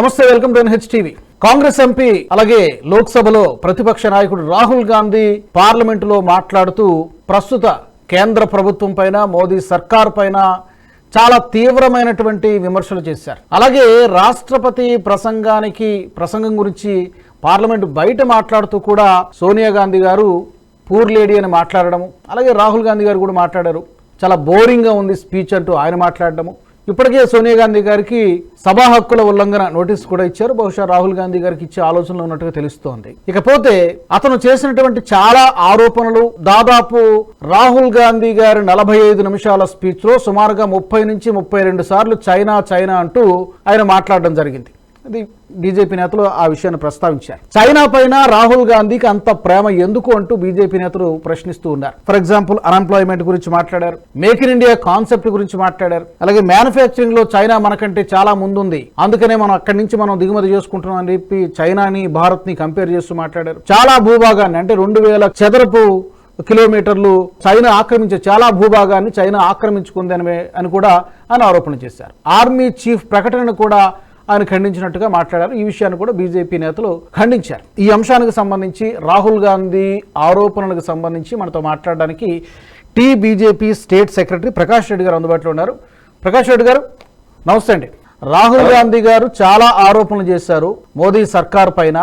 నమస్తే welcome to H TV Congress MP అలాగే లోక్సభలో ప్రతిపక్ష నాయకుడు రాహుల్ గాంధీ పార్లమెంటులో మాట్లాడుతూ ప్రస్తుత కేంద్ర ప్రభుత్వం పైన మోదీ సర్కార్ పైన చాలా తీవ్రమైనటువంటి విమర్శలు చేశారు. అలాగే రాష్ట్రపతి ప్రసంగానికి ప్రసంగం గురించి పార్లమెంట్ బయట మాట్లాడుతూ కూడా సోనియా గాంధీ గారు పూర్ లేడీ అని మాట్లాడడము అలాగే రాహుల్ గాంధీ గారు కూడా మాట్లాడారు. చాలా బోరింగ్గా ఉంది స్పీచ్ అంటూ ఆయన మాట్లాడడము. ఇప్పటికే సోనియా గాంధీ గారికి సభా హక్కుల ఉల్లంఘన నోటీస్ కూడా ఇచ్చారు. బహుశా రాహుల్ గాంధీ గారికి ఇచ్చే ఆలోచనలు ఉన్నట్టుగా తెలుస్తోంది. ఇకపోతే అతను చేసినటువంటి చాలా ఆరోపణలు దాదాపు రాహుల్ గాంధీ గారి నలభై ఐదు నిమిషాల స్పీచ్లో సుమారుగా ముప్పై నుంచి ముప్పై రెండు సార్లు చైనా చైనా అంటూ ఆయన మాట్లాడడం జరిగింది. అది బీజేపీ నేతలు ఆ విషయాన్ని ప్రస్తావించారు. చైనా పైన రాహుల్ గాంధీకి అంత ప్రేమ ఎందుకు అంటూ బీజేపీ నేతలు ప్రశ్నిస్తూ ఉన్నారు. ఫర్ ఎగ్జాంపుల్ అన్ఎంప్లాయ్మెంట్ గురించి మాట్లాడారు. మేక్ ఇన్ ఇండియా కాన్సెప్ట్ గురించి మాట్లాడారు. అలాగే మ్యానుఫ్యాక్చరింగ్లో చైనా మనకంటే చాలా ముందుంది. అందుకనే మనం అక్కడి నుంచి మనం దిగుమతి చేసుకుంటున్నాం అని చెప్పి చైనాని భారత్ని కంపేర్ చేస్తూ మాట్లాడారు. చాలా భూభాగాన్ని అంటే రెండు వేల చదరపు కిలోమీటర్లు చైనా ఆక్రమించే చాలా భూభాగాన్ని చైనా ఆక్రమించుకుంది అని అని కూడా ఆయన ఆరోపణ చేశారు. ఆర్మీ చీఫ్ ప్రకటనను కూడా ఆయన ఖండించినట్టుగా మాట్లాడారు. ఈ విషయాన్ని కూడా బీజేపీ నేతలు ఖండించారు. ఈ అంశానికి సంబంధించి రాహుల్ గాంధీ ఆరోపణలకు సంబంధించి మనతో మాట్లాడడానికి T BJP state secretary Prakash Reddy garu అందుబాటులో ఉన్నారు. ప్రకాష్ రెడ్డి గారు నమస్తే అండి. రాహుల్ గాంధీ గారు చాలా ఆరోపణలు చేశారు మోదీ సర్కార్ పైన.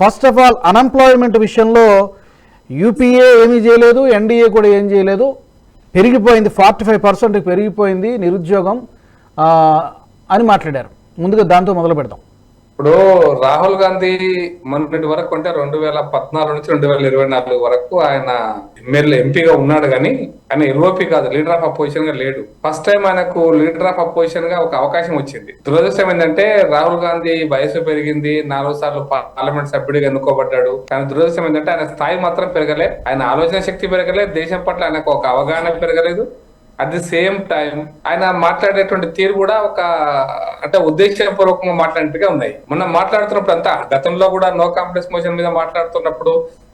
ఫస్ట్ ఆఫ్ ఆల్ అన్ఎంప్లాయ్మెంట్ విషయంలో యూపీఏ ఏమీ చేయలేదు ఎన్డీఏ కూడా ఏం చేయలేదు. పెరిగిపోయింది ఫార్టీ ఫైవ్ పర్సెంట్ పెరిగిపోయింది నిరుద్యోగం. అని మాట్లాడారు. ముందుగా దాంతో మొదలు పెడదాం. ఇప్పుడు రాహుల్ గాంధీ మొన్నటి వరకు అంటే రెండు వేల పద్నాలుగు నుంచి రెండు వేల ఇరవై నాలుగు వరకు ఆయన ఎమ్మెల్యే ఎంపీగా ఉన్నాడు కానీ ఆయన ఎల్ఓపి కాదు లీడర్ ఆఫ్ అపోజిషన్గా లేడు. ఫస్ట్ టైం ఆయనకు లీడర్ ఆఫ్ అపోజిషన్గా ఒక అవకాశం వచ్చింది. దురదృష్టం ఏంటంటే రాహుల్ గాంధీ వయసు పెరిగింది నాలుగు సార్లు పార్లమెంట్ సభ్యుడిగా ఎన్నుకోబడ్డాడు. కానీ దురదృష్టం ఏంటంటే ఆయన స్థాయి మాత్రం పెరగలే ఆయన ఆలోచన శక్తి పెరగలే దేశం పట్ల ఆయనకు ఒక అవగాహన పెరగలేదు. అట్ ది సేమ్ టైం ఆయన మాట్లాడేటువంటి తీరు కూడా ఒక అంటే ఉద్దేశపూర్వకంగా మాట్లాడినట్టుగా ఉన్నాయి మొన్న మాట్లాడుతున్నప్పుడు అంతా గతంలో కూడా నో కాంప్లెక్స్ మోషన్ మీద మాట్లాడుతున్నప్పుడు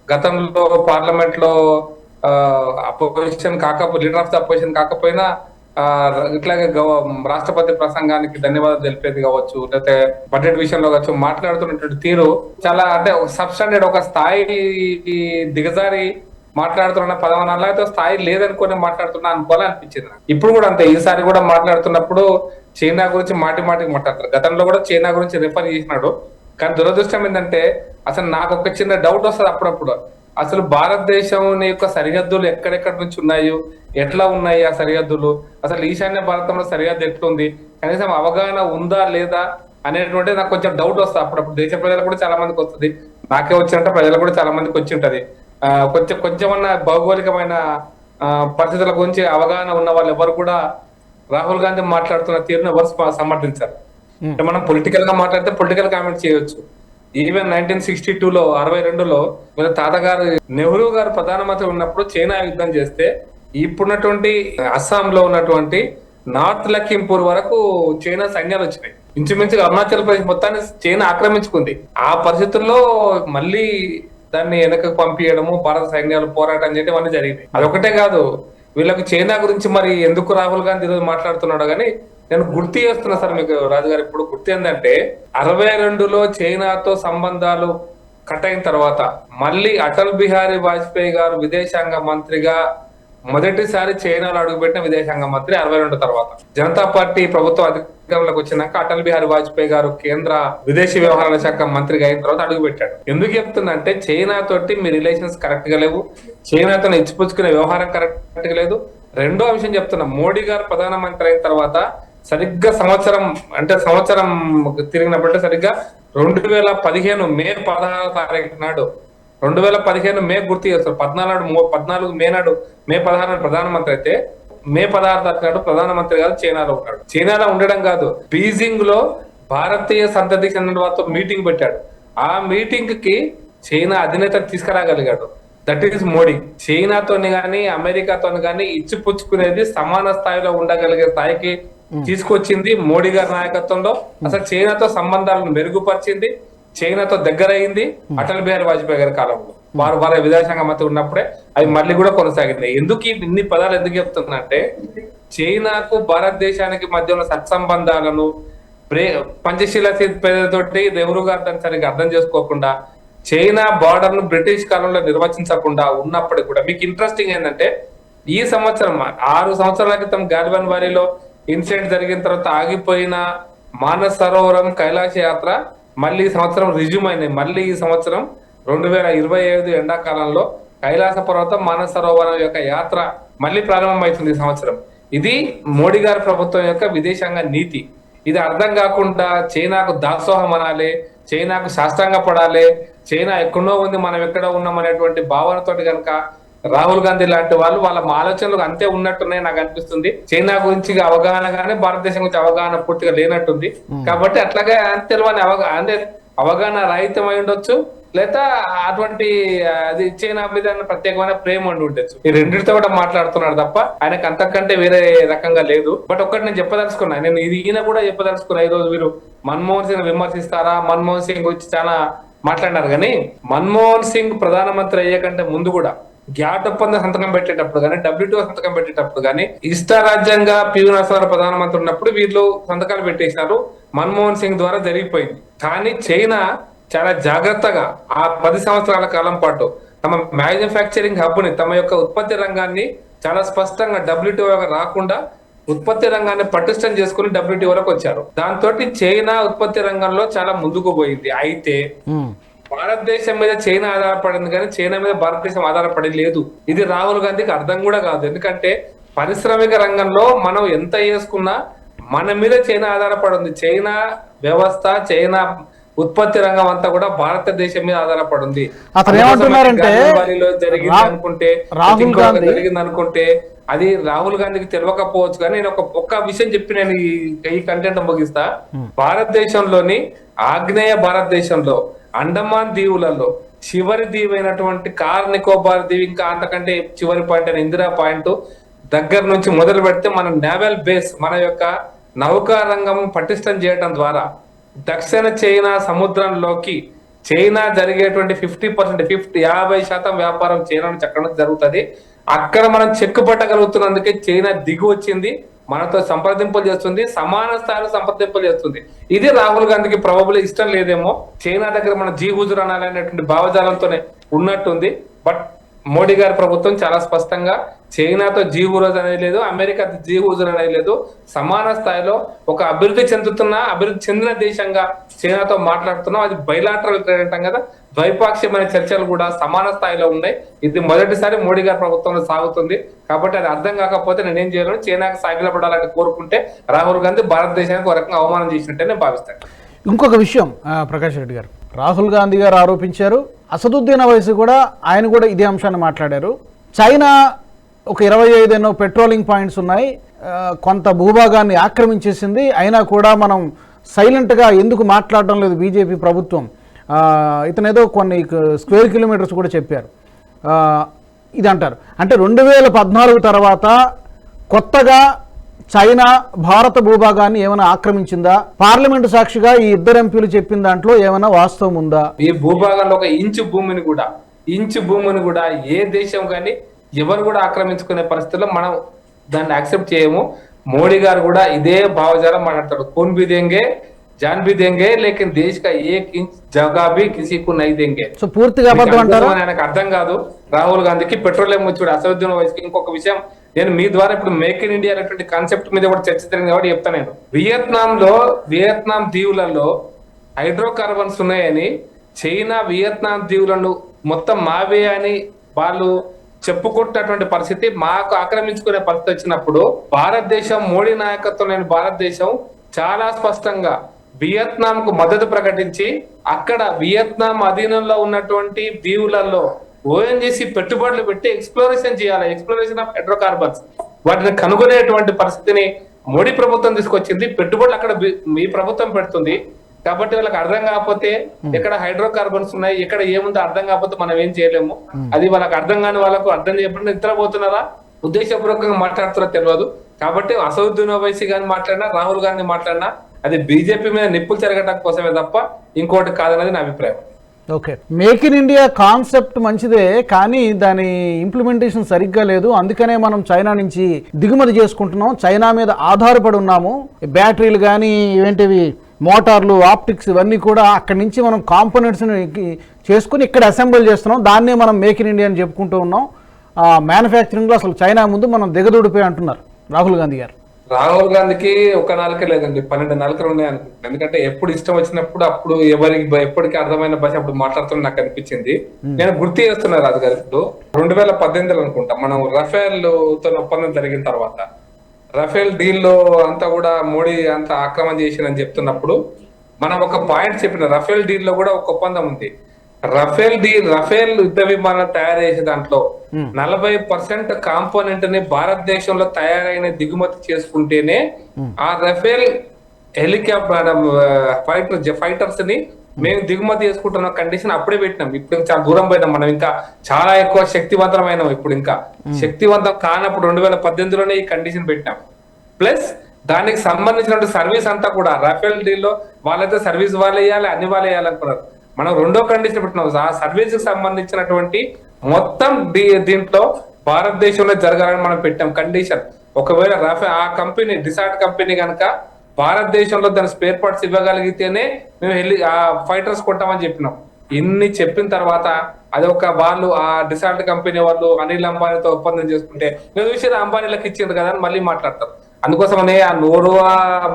గతంలో పార్లమెంట్లో అపోజిషన్ కాకపోతే లీడర్ ఆఫ్ ద అపోజిషన్ కాకపోయినా ఇట్లాగే గవ- రాష్ట్రపతి ప్రసంగానికి ధన్యవాదాలు తెలిపేది కావచ్చు లేకపోతే బడ్జెట్ విషయంలో కావచ్చు మాట్లాడుతున్నటువంటి తీరు చాలా అంటే సబ్స్టాండర్డ్ ఒక స్థాయి దిగజారి మాట్లాడుతున్న పదవనాల్లో అయితే స్థాయి లేదనుకుని మాట్లాడుతున్నా అనుకోవాలి అనిపించింది ఇప్పుడు కూడా అంతే. ఈసారి కూడా మాట్లాడుతున్నప్పుడు చైనా గురించి మాటి మాటికి మాట్లాడతారు. గతంలో కూడా చైనా గురించి రిఫర్ చేసినాడు. కానీ దురదృష్టం ఏంటంటే అసలు నాకు ఒక చిన్న డౌట్ వస్తుంది అప్పుడప్పుడు. అసలు భారతదేశం యొక్క సరిహద్దులు ఎక్కడెక్కడ నుంచి ఉన్నాయో? ఎట్లా ఉన్నాయి ఆ సరిహద్దులు? అసలు ఈశాన్య భారతంలో సరిహద్దు ఎట్లుంది? కనీసం అవగాహన ఉందా లేదా అనేటువంటి నాకు కొంచెం డౌట్ వస్తుంది అప్పుడప్పుడు. దేశ ప్రజలకు కూడా చాలా మందికి వస్తుంది. నాకే వచ్చినట్టు ప్రజలకు కూడా చాలా మందికి వచ్చి ఉంటది. కొంచెం కొంచెమన్న భౌగోళికమైన ఆ, పరిస్థితుల గురించి అవగాహన ఉన్న వాళ్ళు ఎవరు కూడా రాహుల్ గాంధీ మాట్లాడుతున్న తీరును ఎవరు సమ- సమర్థించారు. అంటే మనం పొలిటికల్గా మాట్లాడితే పొలిటికల్ కామెంట్ చేయొచ్చు. ఈవెన్ నైన్టీన్ సిక్స్టీ టూ లో అరవై రెండులో వీళ్ళ తాతగారు నెహ్రూ గారు ప్రధానమంత్రి ఉన్నప్పుడు చైనా యుద్ధం చేస్తే ఇప్పుడున్నటువంటి అస్సాం లో ఉన్నటువంటి నార్త్ లఖింపూర్ వరకు చైనా సైన్యాలు వచ్చినాయి. ఇంచుమించుగా అరుణాచల్ ప్రదేశ్ మొత్తాన్ని చైనా ఆక్రమించుకుంది. ఆ పరిస్థితుల్లో మళ్ళీ దాన్ని వెనకకు పంపించడము భారత సైన్యాలు పోరాటం చేయడం అన్ని జరిగినాయి. అదొకటే కాదు వీళ్ళకి చైనా గురించి మరి ఎందుకు రాహుల్ గాంధీ ఈరోజు మాట్లాడుతున్నాడు కానీ నేను గుర్తు చేస్తున్నా సార్ మీకు రాజుగారు ఇప్పుడు గుర్తు ఏంటంటే అరవై రెండులో చైనాతో సంబంధాలు కట్ అయిన తర్వాత మళ్ళీ అటల్ బిహారీ వాజ్పేయి గారు విదేశాంగ మంత్రిగా మొదటిసారి చైనాలో అడుగుపెట్టిన విదేశాంగ మంత్రి అరవై రెండు తర్వాత. జనతా పార్టీ ప్రభుత్వం అధికారంలోకి వచ్చినాక అటల్ బిహారీ వాజ్పేయి గారు కేంద్ర విదేశీ వ్యవహారాల శాఖ మంత్రిగా అయిన తర్వాత అడుగుపెట్టాడు. ఎందుకు చెప్తుందంటే చైనా తోటి మీ రిలేషన్స్ కరెక్ట్గా లేవు చైనాతో ఇచ్చిపుచ్చుకునే వ్యవహారం కరెక్ట్గా లేదు. రెండో విషయం చెప్తున్నా మోడీ గారు ప్రధానమంత్రి అయిన తర్వాత సరిగ్గా సంవత్సరం అంటే సంవత్సరం తిరిగినప్పుడు సరిగ్గా రెండు వేల పదిహేను మే పదహారో తారీఖు నాడు రెండు వేల పదిహేను మే గుర్తు చేస్తారు పద్నాలుగు పద్నాలుగు మే నాడు మే పదహారు నాడు ప్రధానమంత్రి అయితే మే పదహారు తారీఖు నాడు ప్రధానమంత్రి గారు చైనాలో ఉన్నాడు చైనాలో ఉండడం కాదు బీజింగ్లో భారతీయ సంతతికి చెందిన వారితో మీటింగ్ పెట్టాడు. ఆ మీటింగ్కి చైనా అధినేత తీసుకురాగలిగాడు. That is Modi. చైనాతోని గాని అమెరికాతోని గాని ఇచ్చిపుచ్చుకునేది సమాన స్థాయిలో ఉండగలిగే స్థాయికి తీసుకొచ్చింది మోడీ గారి నాయకత్వంలో. అసలు చైనాతో సంబంధాలను మెరుగుపరిచింది చైనాతో దగ్గర అయింది అటల్ బిహారీ వాజ్పేయి గారి కాలంలో. వారు వారి విదేశాంగ మంత్రి ఉన్నప్పుడే అవి మళ్ళీ కూడా కొనసాగింది ఎందుకు ఇన్ని పదాలు ఎందుకు చెప్తున్నాంటే చైనాకు భారతదేశానికి మధ్య ఉన్న సత్సంబంధాలను ప్రే పంచశీల పేరుతోటి నెహ్రూ గారు దాన్ని సరిగ్గా అర్థం చేసుకోకుండా చైనా బార్డర్ను బ్రిటిష్ కాలంలో నిర్వచించకుండా ఉన్నప్పటికీ కూడా మీకు ఇంట్రెస్టింగ్ ఏంటంటే ఈ సంవత్సరం ఆరు సంవత్సరాల క్రితం గాలిబన్ వారిలో ఇన్సిడెంట్ జరిగిన తర్వాత ఆగిపోయిన మానస సరోవరం కైలాస యాత్ర మళ్ళీ ఈ సంవత్సరం రిజ్యూమ్ అయినాయి మళ్ళీ ఈ సంవత్సరం రెండు వేల ఇరవై ఐదు ఎండాకాలంలో కైలాస పర్వతం మానస సరోవరం యొక్క యాత్ర మళ్ళీ ప్రారంభమవుతుంది ఈ సంవత్సరం. ఇది మోడీ గారి ప్రభుత్వం యొక్క విదేశాంగ నీతి. ఇది అర్థం కాకుండా చైనాకు దాసోహం అనాలి చైనాకు శాస్త్రంగా పడాలి చైనా ఎక్కడో ఉంది మనం ఎక్కడ ఉన్నాం అనేటువంటి భావనతోటి కనుక రాహుల్ గాంధీ లాంటి వాళ్ళు వాళ్ళ ఆలోచనలు అంతే ఉన్నట్టున్నాయి నాకు అనిపిస్తుంది. చైనా గురించి అవగాహన కానీ భారతదేశం గురించి అవగాహన పూర్తిగా లేనట్టుంది. కాబట్టి అట్లాగే తెలియని అవగాహన అంటే అవగాహన రహితం అయి ఉండొచ్చు లేదా అటువంటి అది చైనా మీద ప్రత్యేకమైన ప్రేమ ఉండి ఉండొచ్చు. ఈ రెండింటితో కూడా మాట్లాడుతున్నాడు తప్ప ఆయనకు అంతకంటే వేరే రకంగా లేదు. బట్ ఒక్కటి నేను చెప్పదలుచుకున్నా నేను ఇది ఈయన కూడా చెప్పదలుచుకున్నా ఈ రోజు వీరు మన్మోహన్ సింగ్ విమర్శిస్తారా? మన్మోహన్ సింగ్ గురించి చాలా మాట్లాడినారు. కానీ మన్మోహన్ సింగ్ ప్రధానమంత్రి అయ్యే కంటే ముందు కూడా గ్యాట్ ఒప్పంద సంతకం పెట్టేటప్పుడు కానీ డబ్ల్యూటీఓ సంతకం పెట్టేటప్పుడు కానీ ఇష్ట రాజ్యంగా పివి నరసింహారావు ప్రధానమంత్రి ఉన్నప్పుడు వీళ్ళు సంతకాలు పెట్టేశారు. మన్మోహన్ సింగ్ ద్వారా జరిగిపోయింది. కానీ చైనా చాలా జాగ్రత్తగా ఆ పది సంవత్సరాల కాలం పాటు తమ మ్యానుఫ్యాక్చరింగ్ హబ్ని తమ యొక్క ఉత్పత్తి రంగాన్ని చాలా స్పష్టంగా డబ్ల్యూటీఓ రాకుండా ఉత్పత్తి రంగాన్ని పటిష్టం చేసుకుని డబ్ల్యూటీఓ వరకు వచ్చారు. దాంతో చైనా ఉత్పత్తి రంగంలో చాలా ముందుకు పోయింది. అయితే భారతదేశం మీద చైనా ఆధారపడింది కానీ చైనా మీద భారతదేశం ఆధారపడి లేదు. ఇది రాహుల్ గాంధీకి అర్థం కూడా కాదు. ఎందుకంటే పారిశ్రామిక రంగంలో మనం ఎంత చేసుకున్నా మన మీద చైనా ఆధారపడి ఉంది చైనా వ్యవస్థ చైనా ఉత్పత్తి రంగం అంతా కూడా భారతదేశం మీద ఆధారపడి ఉంది అతను ఏమంటున్నారంటే గాంధీవారిలో జరిగింది అనుకుంటే రాహుల్ ఇంకొక గాంధీ- జరిగింది అనుకుంటే అది రాహుల్ గాంధీకి తెలియకపోవచ్చు కానీ నేను ఒక ఒక్క విషయం చెప్పి నేను ఈ కంటెంట్ ముగిస్తా భారతదేశంలోని ఆగ్నేయ భారతదేశంలో అండమాన్ దీవులలో చివరి దీవి అయినటువంటి కార్ నికోబార్ దీవి ఇంకా అంతకంటే చివరి పాయింట్ అయిన ఇందిరా పాయింట్. దగ్గర నుంచి మొదలు పెడితే మన నేవల్ బేస్ మన యొక్క నౌకా రంగం పటిష్టం చేయడం ద్వారా దక్షిణ చైనా సముద్రంలోకి చైనా జరిగేటువంటి ఫిఫ్టీ పర్సెంట్ ఫిఫ్టీ యాభై శాతం వ్యాపారం చైనా నుంచి అక్కడ నుంచి జరుగుతుంది. అక్కడ మనం చెక్కు పట్టగలుగుతున్నందుకే చైనా దిగి వచ్చింది. మనతో సంప్రదింపులు చేస్తుంది సమాన స్థాయిలో సంప్రదింపులు చేస్తుంది. ఇది రాహుల్ గాంధీకి ప్రాబబుల్ ఇష్టం లేదేమో. చైనా దగ్గర మన జీ హుజుర్ అనాలనేటువంటి భావజాలంతోనే ఉన్నట్టుంది. బట్ మోడీ గారి ప్రభుత్వం చాలా స్పష్టంగా చైనాతో జీ ఊరోజు అనేది లేదు అమెరికా జీ హుజుర్ అనేది లేదు. సమాన స్థాయిలో ఒక అభివృద్ధి చెందుతున్న అభివృద్ధి చెందిన దేశంగా చైనాతో మాట్లాడుతున్నాం. అది బైలాటరల్ ట్రేడ్ అంటాం కదా. ద్వైపాక్షికమైన చర్చలు కూడా సమాన స్థాయిలో ఉన్నాయి. ఇది మొదటిసారి మోడీ గారి ప్రభుత్వంలో సాగుతుంది. కాబట్టి అది అర్థం కాకపోతే నేనేం చేయలేను. చైనాకి సాగిలపడాలని కోరుకుంటే రాహుల్ గాంధీ భారతదేశానికి ఒక రకంగా అవమానం చేసినట్టే నేను భావిస్తాను. ఇంకొక విషయం ప్రకాష్ రెడ్డి గారు. రాహుల్ గాంధీ గారు ఆరోపించారు. అసదుద్దీన్ అవైసీ కూడా ఆయన కూడా ఇదే అంశాన్ని మాట్లాడారు. చైనా ఒక ఇరవై ఐదు ఎన్నో పెట్రోలింగ్ పాయింట్స్ ఉన్నాయి. కొంత భూభాగాన్ని ఆక్రమించేసింది. అయినా కూడా మనం సైలెంట్గా ఎందుకు మాట్లాడడం లేదు బీజేపీ ప్రభుత్వం? ఇతనేదో కొన్ని స్క్వేర్ కిలోమీటర్స్ కూడా చెప్పారు. ఇది అంటారు అంటే రెండు వేల పద్నాలుగు తర్వాత కొత్తగా చైనా భారత భూభాగాన్ని ఏమైనా ఆక్రమించిందా? పార్లమెంటు సాక్షిగా ఈ ఇద్దరు ఎంపీలు చెప్పిన దాంట్లో ఏమైనా వాస్తవం ఉందా? ఈ భూభాగంలో ఒక ఇంచు భూమిని కూడా ఇంచు భూమిని కూడా ఏ దేశం కానీ ఎవరు కూడా ఆక్రమించుకునే పరిస్థితుల్లో మనం దాన్ని యాక్సెప్ట్ చేయము. మోడీ గారు కూడా ఇదే భావజాలం మాట్లాడతాడు. కోన్ బి దేంగే జాన్ బి దేంగే లేకిన్ దేశ్ కా ఇంచ్ జగా బి కిసి కు నై దేంగే. సో పూర్తిగా ఆయనకు అర్థం కాదు. రాహుల్ గాంధీకి పెట్రోలియం వచ్చి అసదుద్దీన్ వయసుకి ఇంకొక విషయం. నేను మీ ద్వారా ఇప్పుడు మేక్ ఇన్ ఇండియా అనేటువంటి కాన్సెప్ట్ మీద కూడా చర్చ జరిగింది కాబట్టి చెప్తాను నేను. వియత్నాం లో వియత్నాం దీవులలో హైడ్రోకార్బన్స్ ఉన్నాయని చైనా వియత్నాం దీవులను మొత్తం మావే అని వాళ్ళు చెప్పుకుంటున్నటువంటి పరిస్థితి మాకు ఆక్రమించుకునే పరిస్థితి వచ్చినప్పుడు భారతదేశం మోడీ నాయకత్వం లేని భారతదేశం చాలా స్పష్టంగా వియత్నాం కు మద్దతు ప్రకటించి అక్కడ వియత్నాం అధీనంలో ఉన్నటువంటి దీవులలో ఓఎన్జీసీ పెట్టుబడులు పెట్టి ఎక్స్ప్లోరేషన్ చేయాలి. Exploration of hydrocarbons. వాటిని కనుగొనేటువంటి పరిస్థితిని మోడీ ప్రభుత్వం తీసుకొచ్చింది. పెట్టుబడులు అక్కడ మీ ప్రభుత్వం పెడుతుంది. కాబట్టి వాళ్ళకి అర్థం కాకపోతే ఎక్కడ హైడ్రోకార్బన్స్ ఉన్నాయి ఎక్కడ ఏముందో అర్థం కాకపోతే మనం ఏం చేయలేము. అది వాళ్ళకి అర్థం కాని వాళ్ళకు అర్థం చెప్పడం నిద్రపోతున్నారా? ఉద్దేశపూర్వకంగా మాట్లాడుతున్నా తెలియదు. కాబట్టి అసదుద్దీన్ ఓవైసీ గాని మాట్లాడినా రాహుల్ గాంధీ మాట్లాడినా అది బీజేపీ మీద నిప్పులు చెరగడం కోసమే తప్ప ఇంకోటి కాదన్నది నా అభిప్రాయం. Okay. Make in India concept మంచిదే కానీ దాని ఇంప్లిమెంటేషన్ సరిగ్గా లేదు. అందుకనే మనం చైనా నుంచి దిగుమతి చేసుకుంటున్నాం. చైనా మీద ఆధారపడి ఉన్నాము. బ్యాటరీలు కానీ ఇవేంటివి మోటార్లు ఆప్టిక్స్ ఇవన్నీ కూడా అక్కడి నుంచి మనం కాంపోనెంట్స్ని చేసుకుని ఇక్కడ అసెంబుల్ చేస్తున్నాం. దాన్నే మనం మేక్ ఇన్ ఇండియా అని చెప్పుకుంటూ ఉన్నాం. మ్యానుఫ్యాక్చరింగ్లో అసలు చైనా ముందు మనం దిగదూడిపోయి అంటున్నారు రాహుల్ గాంధీ గారు. రాహుల్ గాంధీకి ఒక నాలుక లేదండి పన్నెండు నాలుకలు ఉన్నాయి అనుకుంటున్నాను. ఎందుకంటే ఎప్పుడు ఇష్టం వచ్చినప్పుడు అప్పుడు ఎవరికి ఎప్పటికీ అర్థమైన భాష అప్పుడు మాట్లాడుతున్న నాకు అనిపించింది. నేను గుర్తు చేస్తున్నా రాజు గారు ఇప్పుడు రెండు వేల పద్దెనిమిదిలో అనుకుంటా మనం రఫేల్తో ఒప్పందం జరిగిన తర్వాత రఫేల్ డీల్లో అంతా కూడా మోడీ అంతా ఆక్రమణ చేసిందని చెప్తున్నప్పుడు మనం ఒక పాయింట్ చెప్పిన రఫేల్ డీల్లో కూడా ఒక ఒప్పందం ఉంది. రఫేల్ డీల్ రఫేల్ యుద్ధ విమానాలు తయారు చేసే దాంట్లో నలభై పర్సెంట్ కాంపోనెంట్ని భారతదేశంలో తయారైన దిగుమతి చేసుకుంటేనే ఆ రఫేల్ హెలికాప్టర్ ఫైటర్ ఫైటర్స్ని మేము దిగుమతి చేసుకుంటున్న కండిషన్ అప్పుడే పెట్టినాం. ఇప్పుడు ఇంకా చాలా దూరం పోయినాం. మనం ఇంకా చాలా ఎక్కువ శక్తివంతమైనాం ఇప్పుడు ఇంకా. శక్తివంతం కానప్పుడు రెండు వేల పద్దెనిమిదిలోనే ఈ కండిషన్ పెట్టినాం. ప్లస్ దానికి సంబంధించిన సర్వీస్ అంతా కూడా రఫేల్ డీల్లో వాళ్ళైతే సర్వీస్ వాళ్ళే వేయాలి అన్ని వాళ్ళే వేయాలనుకున్నారు మనం రెండో కండిషన్ పెట్టినాం. ఆ సర్వీస్కి సంబంధించినటువంటి మొత్తం దీంట్లో భారతదేశంలో జరగాలని మనం పెట్టాం కండిషన్. ఒకవేళ రఫే ఆ కంపెనీ డిసార్ట్ కంపెనీ కనుక భారతదేశంలో దాని స్పేర్ పార్ట్స్ ఇవ్వగలిగితేనే మేము వెళ్ళి ఆ ఫైటర్స్ కొట్టామని చెప్పినాం. ఇన్ని చెప్పిన తర్వాత అది ఒక వాళ్ళు ఆ డిసాల్ట్ కంపెనీ వాళ్ళు అనిల్ అంబానీతో ఒప్పందం చేసుకుంటే నేను చూసేది అంబానీలకు ఇచ్చింది కదా అని మళ్ళీ మాట్లాడతారు. అందుకోసమనే ఆ నోరు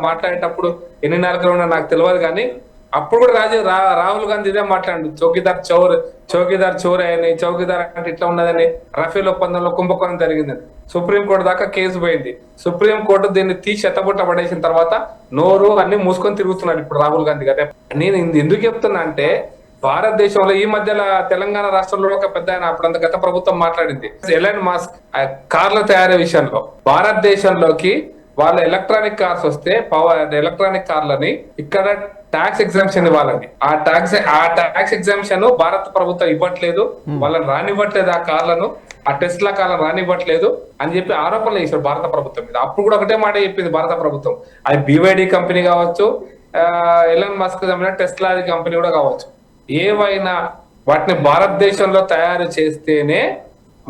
మాట్లాడేటప్పుడు ఎన్ని నాలుగులు ఉన్నా నాకు తెలియదు కానీ అప్పుడు కూడా రాజీవ్ రా- రాహుల్ గాంధీ ఇదే మాట్లాడు చౌకీదార్ చౌర్ చౌకీదార్ చోర్ అని చౌకీదార్ అంటే ఇట్లా ఉన్నదని రఫేల్ ఒప్పందంలో కుంభకోణం జరిగిందని. సుప్రీంకోర్టు దాకా కేసు పోయింది. సుప్రీం కోర్టు దీన్ని తీసి ఎత్తబుట్ట పడేసిన తర్వాత నోరు అన్ని మూసుకొని తిరుగుతున్నాడు ఇప్పుడు రాహుల్ గాంధీ గారు. నేను ఎందుకు చెప్తున్నా అంటే భారతదేశంలో ఈ మధ్యలో తెలంగాణ రాష్ట్రంలో ఒక పెద్ద ఆయన అప్పుడంత గత ప్రభుత్వం మాట్లాడింది. ఎలన్ మాస్క్ కార్ల తయారీ విషయంలో భారతదేశంలోకి వాళ్ళ ఎలక్ట్రానిక్ కార్స్ వస్తే పవర్ ఎలక్ట్రానిక్ కార్లని ఇక్కడ ట్యాక్స్ ఎగ్జామ్షన్ ఇవ్వాలండి. ఆ ట్యాక్స్ ఆ ట్యాక్స్ ఎగ్జామ్షన్ భారత ప్రభుత్వం ఇవ్వట్లేదు. వాళ్ళని రానివ్వట్లేదు ఆ కార్లను. ఆ టెస్లా కార్లను రానివ్వట్లేదు అని చెప్పి ఆరోపణలు చేశారు భారత ప్రభుత్వం మీద. అప్పుడు కూడా ఒకటే మాట చెప్పింది భారత ప్రభుత్వం. అది బీవైడి కంపెనీ కావచ్చు ఎలన్ మస్క్ సంబంధించిన టెస్లా కంపెనీ కూడా కావచ్చు. ఏవైనా వాటిని భారతదేశంలో తయారు చేస్తేనే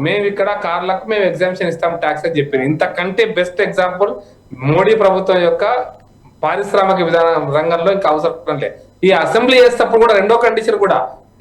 మేము ఇక్కడ కార్లకు మేము ఎగ్జామ్షన్ ఇస్తాం ట్యాక్స్ అని చెప్పారు. ఇంతకంటే బెస్ట్ ఎగ్జాంపుల్ మోడీ ప్రభుత్వం యొక్క పారిశ్రామిక విధానం రంగంలో ఇంకా అవసరం లేదు ఈ అసెంబ్లీ చేసేటప్పుడు కూడా రెండో కండిషన్ కూడా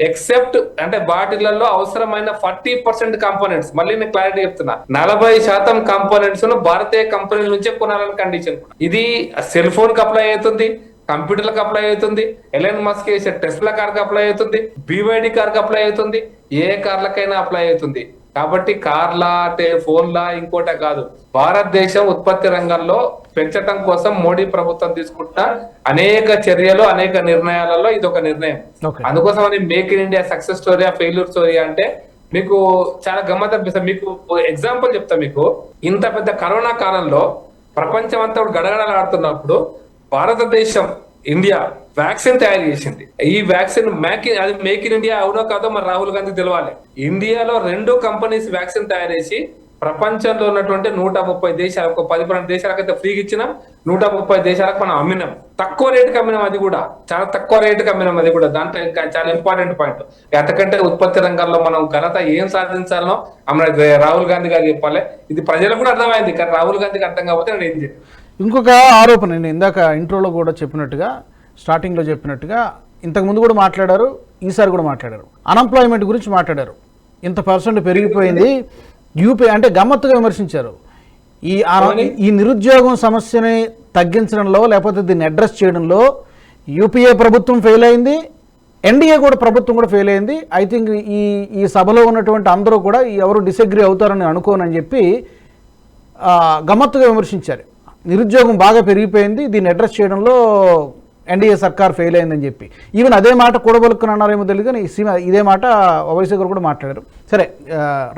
ఎక్సెప్ట్ అంటే వాటిలలో అవసరమైన ఫార్టీ పర్సెంట్ కాంపోనెంట్స్ మళ్ళీ నేను క్లారిటీ చెప్తున్నా. నలభై శాతం కాంపోనెంట్స్ను భారతీయ కంపెనీల నుంచే కొనాలని కండిషన్ ఇది సెల్ ఫోన్కి అప్లై అవుతుంది కంప్యూటర్లకు అప్లై అవుతుంది ఎలన్ మస్క్ చేసే టెస్ట్ల కార్కి అప్లై అవుతుంది బీవైడి కార్కి అప్లై అవుతుంది ఏ కార్లకైనా అప్లై అవుతుంది. కాబట్టి కార్లా అంటే ఫోన్లా ఇంకోట కాదు. భారతదేశం ఉత్పత్తి రంగంలో పెంచటం కోసం మోడీ ప్రభుత్వం తీసుకుంటున్న అనేక చర్యలు అనేక నిర్ణయాలలో ఇది ఒక నిర్ణయం అందుకోసం అని make in India success story failure story అంటే మీకు చాలా గమ్మత్ అనిపిస్తుంది. మీకు ఎగ్జాంపుల్ చెప్తా మీకు. ఇంత పెద్ద కరోనా కాలంలో ప్రపంచం అంతా గడగడలాడుతున్నప్పుడు భారతదేశం ఇండియా వ్యాక్సిన్ తయారు చేసింది. ఈ వ్యాక్సిన్ మేక్ అది మేక్ ఇన్ ఇండియా అవునో కాదో మరి రాహుల్ గాంధీ తెలవాలి. ఇండియాలో రెండు కంపెనీస్ వ్యాక్సిన్ తయారు చేసి ప్రపంచంలో ఉన్నటువంటి నూట ముప్పై దేశాలకు పది పన్నెండు దేశాలకైతే ఫ్రీగా ఇచ్చినాం. నూట ముప్పై దేశాలకు మనం అమ్మినాం. తక్కువ రేటుకి అమ్మినాం అది కూడా. చాలా తక్కువ రేటుకి అమ్మినాం అది కూడా. దాంట్లో ఇంకా చాలా ఇంపార్టెంట్ పాయింట్ ఎంతకంటే ఉత్పత్తి రంగంలో మనం ఘనత ఏం సాధించాలనో మన రాహుల్ గాంధీ గారు చెప్పాలి. ఇది ప్రజలకు కూడా అర్థమైంది. కానీ రాహుల్ గాంధీకి అర్థం కాకపోతే నేను ఏం చెప్పాను ఇంకొక ఆరోపణ నేను ఇందాక ఇంట్రోలో కూడా చెప్పినట్టుగా స్టార్టింగ్లో చెప్పినట్టుగా ఇంతకుముందు కూడా మాట్లాడారు ఈసారి కూడా మాట్లాడారు. అన్ఎంప్లాయ్మెంట్ గురించి మాట్లాడారు. ఇంత పర్సెంట్ పెరిగిపోయింది. యూపీ అంటే గమ్మత్తుగా విమర్శించారు. ఈ ఈ నిరుద్యోగం సమస్యని తగ్గించడంలో లేకపోతే దీన్ని అడ్రస్ చేయడంలో యూపీఏ ప్రభుత్వం ఫెయిల్ అయింది ఎన్డీఏ కూడా ప్రభుత్వం కూడా ఫెయిల్ అయింది. ఐ థింక్ ఈ ఈ సభలో ఉన్నటువంటి అందరూ కూడా ఎవరు డిసగ్రీ అవుతారని అనుకోనని చెప్పి గమ్మత్తుగా విమర్శించారు. నిరుద్యోగం బాగా పెరిగిపోయింది. దీన్ని అడ్రస్ చేయడంలో ఎన్డీఏ సర్కార్ ఫెయిల్ అయిందని చెప్పి. ఈవెన్ అదే మాట కూడబలుక్కుని అన్నారేమో తెలియదు కానీ ఈ సీమ- ఇదే మాట ఓవైసీ గారు కూడా మాట్లాడారు. సరే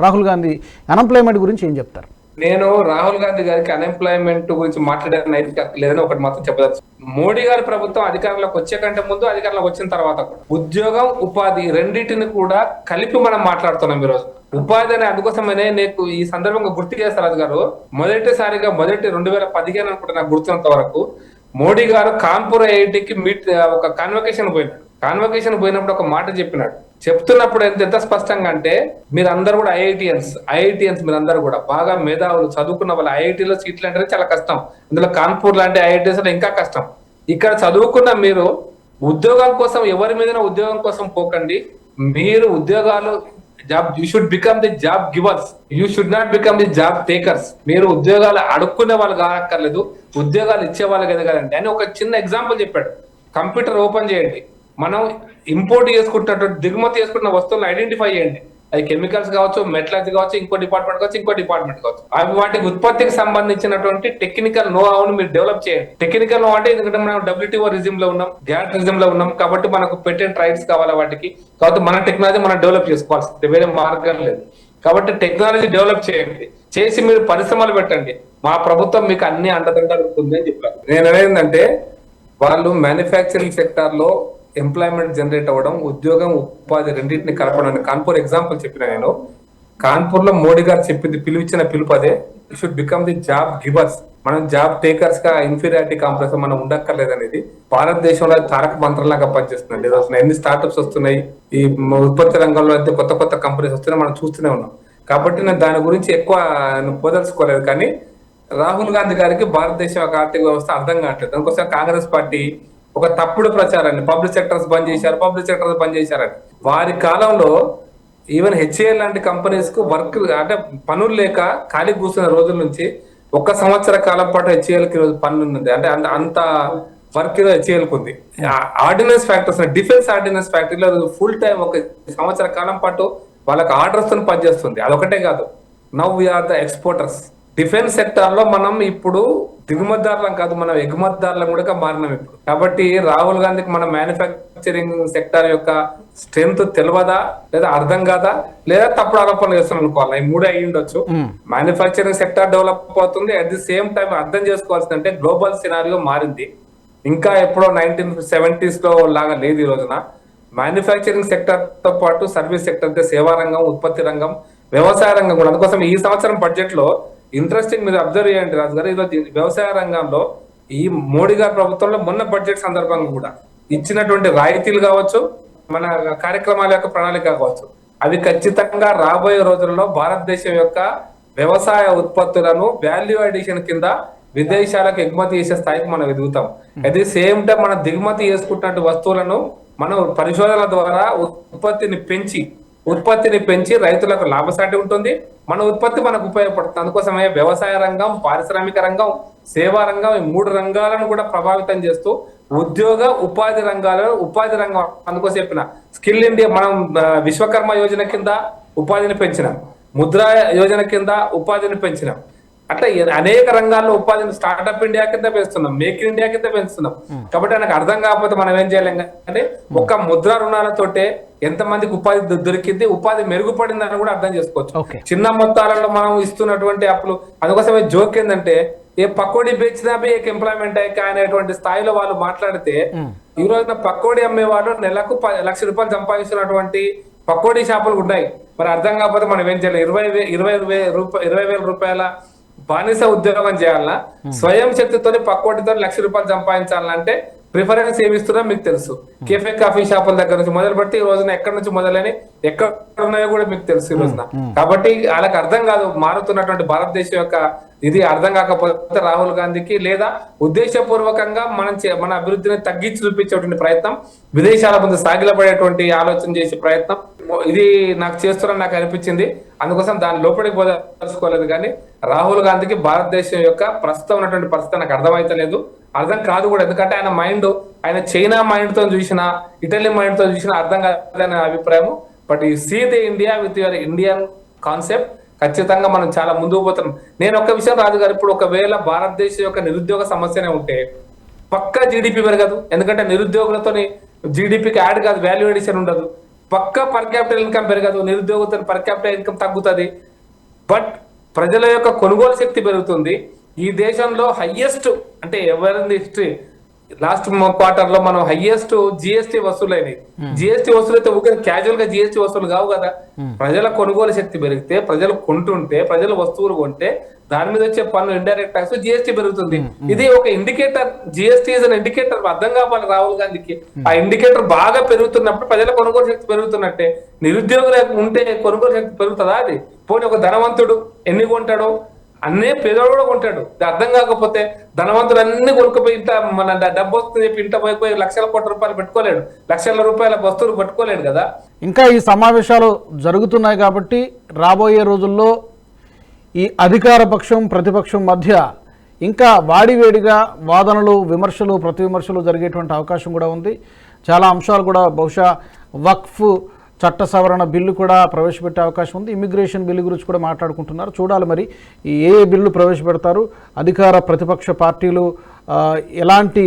రాహుల్ గాంధీ అన్ఎంప్లాయ్మెంట్ గురించి ఏం చెప్తారు? నేను రాహుల్ గాంధీ గారికి అన్ఎంప్లాయ్మెంట్ గురించి మాట్లాడే నైతిక లేదని ఒకటి మాత్రం చెప్పదచ్చు మోడీ గారి ప్రభుత్వం అధికారంలోకి వచ్చే కంటే ముందు అధికారంలోకి వచ్చిన తర్వాత కూడా ఉద్యోగం ఉపాధి రెండింటిని కూడా కలిపి మనం మాట్లాడుతున్నాం ఈరోజు. ఉపాధి అనే అందుకోసమనే నీకు ఈ సందర్భంగా గుర్తు చేస్తారు అది గారు. మొదటిసారిగా మొదటి రెండు వేల పదిహేను అనుకుంటే నాకు గుర్తున్నంత వరకు మోడీ గారు కాన్పూర్ ఐఐటికి మీట్ ఒక కాన్వకేషన్ పోయినాడు. కాన్వకేషన్ పోయినప్పుడు ఒక మాట చెప్పినాడు. చెప్తున్నప్పుడు ఎంత ఎంత స్పష్టంగా అంటే మీరందరూ కూడా ఐఐటిఎన్స్ ఐఐటిఎన్స్ మీరందరూ కూడా బాగా మేధావులు చదువుకున్న వాళ్ళు ఐఐటీలో సీట్లు అంటే చాలా కష్టం. అందులో కాన్పూర్ లాంటి ఐఐటిఎస్ ఇంకా కష్టం. ఇక్కడ చదువుకున్న మీరు ఉద్యోగం కోసం ఎవరి మీద ఉద్యోగం కోసం పోకండి. మీరు ఉద్యోగాలు job you should become the job givers. You should not become the job takers. మీరు ఉద్యోగాలు అడుక్కునే వాళ్ళు కానక్కర్లేదు. ఉద్యోగాలు ఇచ్చే వాళ్ళు కదా అని ఒక చిన్న ఎగ్జాంపుల్ చెప్పాడు. కంప్యూటర్ ఓపెన్ చేయండి. మనం ఇంపోర్ట్ చేసుకుంటున్నటువంటి దిగుమతి చేసుకుంటున్న వస్తువులను ఐడెంటిఫై చేయండి. అది కెమికల్స్ కావచ్చు మెటలర్జీ కావచ్చు ఇంకో డిపార్ట్మెంట్ కావచ్చు ఇంకో డిపార్ట్మెంట్ కావచ్చు. అవి వాటి ఉత్పత్తికి సంబంధించినటువంటి టెక్నికల్ నో ను మీరు డెవలప్ చేయండి. టెక్నికల్ నో అంటే ఎందుకంటే మనం డబ్ల్యూటీఓ రిజిమ్లో ఉన్నాం గ్యాట్ రిజిమ్లో ఉన్నాం కాబట్టి మనకు పెటెంట్ రైట్స్ కావాలి వాటికి? కాబట్టి మన టెక్నాలజీ మనం డెవలప్ చేసుకోవాల్సింది వేరే మార్గం లేదు. కాబట్టి టెక్నాలజీ డెవలప్ చేయండి. చేసి మీరు పరిశ్రమలు పెట్టండి. మా ప్రభుత్వం మీకు అన్ని అండదండలు ఉంటుంది అని చెప్పారు నేను ఏంటంటే వాళ్ళు మ్యానుఫ్యాక్చరింగ్ సెక్టార్లో ఎంప్లాయ్మెంట్ జనరేట్ అవ్వడం ఉద్యోగం ఉపాధి రెండింటిని కలపడానికి. కాన్పూర్ ఎగ్జాంపుల్ చెప్పిన నేను. కాన్పూర్లో మోడీ గారు చెప్పింది పిలువిచ్చిన పిలుపు అదే. Should become the job givers మనం జాబ్ టేకర్స్గా ఇన్ఫీరియారిటీ కాంప్లెక్స్ మనం ఉండక్కర్లేదు అనేది భారతదేశంలో తారక మంత్రంలాగా పనిచేస్తుంది అసలు ఎన్ని స్టార్ట్అప్స్ వస్తున్నాయి? ఈ ఉత్పత్తి రంగంలో అయితే కొత్త కొత్త కంపెనీస్ వస్తున్నాయి. మనం చూస్తూనే ఉన్నాం. కాబట్టి నేను దాని గురించి ఎక్కువ పోదలుచుకోలేదు. కానీ రాహుల్ గాంధీ గారికి భారతదేశం యొక్క ఆర్థిక వ్యవస్థ అర్థం కావట్లేదు. దానికోసం కాంగ్రెస్ పార్టీ ఒక తప్పుడు ప్రచారాన్ని పబ్లిక్ సెక్టర్స్ బంద్ చేశారు పబ్లిక్ సెక్టర్స్ బంద్ చేశారని. వారి కాలంలో ఈవెన్ హెచ్ఏఎల్ లాంటి కంపెనీస్కు వర్క్ అంటే పనులు లేక ఖాళీ కూర్చున్న రోజుల నుంచి ఒక సంవత్సర కాలం పాటు హెచ్ఏఎల్కి పన్ను ఉంది అంటే అంత అంత వర్క్ హెచ్ఏఎల్ ఉంది. ఆర్డినెన్స్ ఫ్యాక్టరీస్ డిఫెన్స్ ఆర్డినెన్స్ ఫ్యాక్టరీలో ఫుల్ టైం ఒక సంవత్సర కాలం పాటు వాళ్ళకి ఆర్డర్స్తో పనిచేస్తుంది. అదొకటే కాదు. Now we're the exporters defence సెక్టార్లో మనం ఇప్పుడు దిగుమతిదారులం కాదు మనం ఎగుమతిదారులం కూడా మారినాం ఇప్పుడు. కాబట్టి రాహుల్ గాంధీకి మన మ్యానుఫ్యాక్చరింగ్ సెక్టార్ యొక్క స్ట్రెంత్ తెలియదా లేదా అర్థం కాదా? లేదా తప్పుడు ఆరోపణలు చేస్తున్నాం అనుకోవాలి? ఈ మూడే అయి ఉండొచ్చు. మ్యానుఫ్యాక్చరింగ్ సెక్టార్ డెవలప్ అవుతుంది. అట్ ది సేమ్ టైం అర్థం చేసుకోవాల్సింది అంటే గ్లోబల్ సినారియో మారింది. ఇంకా ఎప్పుడో నైన్టీన్ సెవెంటీస్లో లాగా లేదు ఈ రోజున. మ్యానుఫ్యాక్చరింగ్ సెక్టర్తో పాటు సర్వీస్ సెక్టర్ అంటే సేవా రంగం ఉత్పత్తి రంగం వ్యవసాయ రంగం కూడా. అందుకోసం ఈ సంవత్సరం బడ్జెట్లో ఇంట్రెస్టింగ్ మీరు అబ్జర్వ్ చేయండి రాజు గారు ఈరోజు వ్యవసాయ రంగంలో ఈ మోడీ గారి ప్రభుత్వంలో మొన్న బడ్జెట్ సందర్భంగా కూడా ఇచ్చినటువంటి రాయితీలు కావచ్చు మన కార్యక్రమాల యొక్క ప్రణాళిక కావచ్చు అవి ఖచ్చితంగా రాబోయే రోజుల్లో భారతదేశం యొక్క వ్యవసాయ ఉత్పత్తులను వాల్యూ అడిషన్ కింద విదేశాలకు ఎగుమతి చేసే స్థాయికి మనం ఎదుగుతాం. అట్ ది సేమ్ టైం మన దిగుమతి చేసుకుంటున్న వస్తువులను మనం పరిశోధన ద్వారా ఉత్పత్తిని పెంచి ఉత్పత్తిని పెంచి రైతులకు లాభసాటి ఉంటుంది. మన ఉత్పత్తి మనకు ఉపయోగపడుతుంది. అందుకోసమే వ్యవసాయ రంగం పారిశ్రామిక రంగం సేవా రంగం ఈ మూడు రంగాలను కూడా ప్రభావితం చేస్తూ ఉద్యోగ ఉపాధి రంగాలలో ఉపాధి రంగం అందుకోసం చెప్పిన. స్కిల్ ఇండియా మనం విశ్వకర్మ యోజన కింద ఉపాధిని పెంచినాం. ముద్రా యోజన కింద ఉపాధిని పెంచినాం. అట్లా అనేక రంగాల్లో ఉపాధిని స్టార్ట్అప్ ఇండియా కింద పెంచుతున్నాం మేక్ ఇన్ ఇండియా కింద పెంచుతున్నాం. కాబట్టి ఆయనకు అర్థం కాకపోతే మనం ఏం చేయలేం. అంటే ఒక్క ముద్ర రుణాలతోటే ఎంత మందికి ఉపాధి దొరికింది ఉపాధి మెరుగుపడిందని కూడా అర్థం చేసుకోవచ్చు. చిన్న మొత్తాలలో మనం ఇస్తున్నటువంటి అప్పులు అందుకోసమే జోక్ ఏంటంటే ఏ పకోడీ బేచినా బి ఏక్ ఎంప్లాయ్మెంట్ అయ్యాక అనేటువంటి స్థాయిలో వాళ్ళు మాట్లాడితే ఈ రోజున పకోడీ అమ్మే వాళ్ళు నెలకు లక్ష రూపాయలు సంపాదిస్తున్నటువంటి పకోడీ షాపులు ఉన్నాయి. మరి అర్థం కాకపోతే మనం ఏం చేయాలి. ఇరవై ఇరవై వే- రూప- ఇరవై వేల రూపాయల బానిస ఉద్యోగం చేయాలన్నా స్వయం శక్తితోని పక్కోటితో లక్ష రూపాయలు సంపాదించాలంటే ప్రిఫరెన్స్ ఏమి ఇస్తున్నా మీకు తెలుసు. కేఫే కాఫీ షాపుల దగ్గర నుంచి మొదలు పెట్టి ఈ రోజున ఎక్కడి నుంచి మొదలని ఎక్కడ ఉన్నాయో కూడా మీకు తెలుసు ఈ రోజున. కాబట్టి వాళ్ళకి అర్థం కాదు మారుతున్నటువంటి భారతదేశం యొక్క ఇది అర్థం కాకపోతే రాహుల్ గాంధీకి లేదా ఉద్దేశపూర్వకంగా మనం మన అభివృద్ధిని తగ్గించి చూపించేటువంటి ప్రయత్నం విదేశాల ముందు సాగిలపడేటువంటి ఆలోచన చేసే ప్రయత్నం ఇది నాకు చేస్తున్నా నాకు అనిపించింది. అందుకోసం దాని లోపలికి పోదలుచుకోలేదు కానీ రాహుల్ గాంధీకి భారతదేశం యొక్క ప్రస్తుతం ఉన్నటువంటి పరిస్థితి నాకు అర్థమైతలేదు. అర్థం కాదు కూడా. ఎందుకంటే ఆయన మైండ్ ఆయన చైనా మైండ్తో ఇటలీ మైండ్తో చూసిన అర్థం కాదనే అభిప్రాయం బట్ ఈ see the India with your Indian concept ఖచ్చితంగా మనం చాలా ముందుకు పోతున్నాం. నేను ఒక విషయం రాజు గారు ఇప్పుడు ఒకవేళ భారతదేశం యొక్క నిరుద్యోగ సమస్యనే ఉంటే పక్క జీడిపి పెరగదు. ఎందుకంటే నిరుద్యోగులతో జీడిపికి యాడ్ కాదు వాల్యూ ఎడిషన్ ఉండదు. పక్కా పర్ క్యాపిటల్ ఇన్కమ్ పెరగదు నిరుద్యోగులతో పర్ క్యాపిటల్ ఇన్కమ్ తగ్గుతుంది. బట్ ప్రజల యొక్క కొనుగోలు శక్తి పెరుగుతుంది. ఈ దేశంలో హయ్యెస్ట్ అంటే ఎవరింది హిస్టరీ లాస్ట్ క్వార్టర్లో మనం హైయెస్ట్ జిఎస్టీ వసూలైనవి జిఎస్టీ వసూలు అయితే ఊరికే క్యాజువల్గా జిఎస్టీ వసూలు కావు కదా. ప్రజల కొనుగోలు శక్తి పెరిగితే ప్రజలు కొంటుంటే ప్రజలు వస్తువులు కొంటే దాని మీద వచ్చే పన్ను ఇండైరెక్ట్ ట్యాక్స్ జిఎస్టీ పెరుగుతుంది. ఇది ఒక indicator GST is an indicator అర్థం కావాలి రాహుల్ గాంధీకి. ఆ ఇండికేటర్ బాగా పెరుగుతున్నప్పుడు ప్రజల కొనుగోలు శక్తి పెరుగుతున్నట్టే. నిరుద్యోగులు ఉంటే కొనుగోలు శక్తి పెరుగుతుందా అది? పోనీ ఒక ధనవంతుడు ఎన్ని కొంటాడో? అన్నీ పేదవాడు కూడా కొంటాడు. అర్థం కాకపోతే ధనవంతుడు అన్ని కొనుక్కుపోయి ఇంత మన డబ్బు వస్తుంది చెప్పి ఇంట పోయిపోయి లక్షల కోట్ల రూపాయలు పెట్టుకోలేడు. లక్షల రూపాయల వస్తువులు పట్టుకోలేడు కదా. ఇంకా ఈ సమావేశాలు జరుగుతున్నాయి కాబట్టి రాబోయే రోజుల్లో ఈ అధికార పక్షం ప్రతిపక్షం మధ్య ఇంకా వాడివేడిగా వాదనలు విమర్శలు ప్రతి విమర్శలు జరిగేటువంటి అవకాశం కూడా ఉంది. చాలా అంశాలు కూడా బహుశా వక్ఫ్ చట్ట సవరణ బిల్లు కూడా ప్రవేశపెట్టే అవకాశం ఉంది. ఇమిగ్రేషన్ బిల్లు గురించి కూడా మాట్లాడుకుంటున్నారు. చూడాలి మరి ఏ ఏ బిల్లు ప్రవేశపెడతారు అధికార ప్రతిపక్ష పార్టీలు ఎలాంటి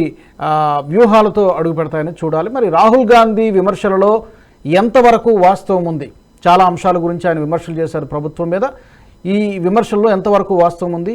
వ్యూహాలతో అడుగు పెడతాయని చూడాలి. మరి రాహుల్ గాంధీ విమర్శలలో ఎంతవరకు వాస్తవం ఉంది? చాలా అంశాల గురించి ఆయన విమర్శలు చేశారు ప్రభుత్వం మీద. ఈ విమర్శల్లో ఎంతవరకు వాస్తవం ఉంది?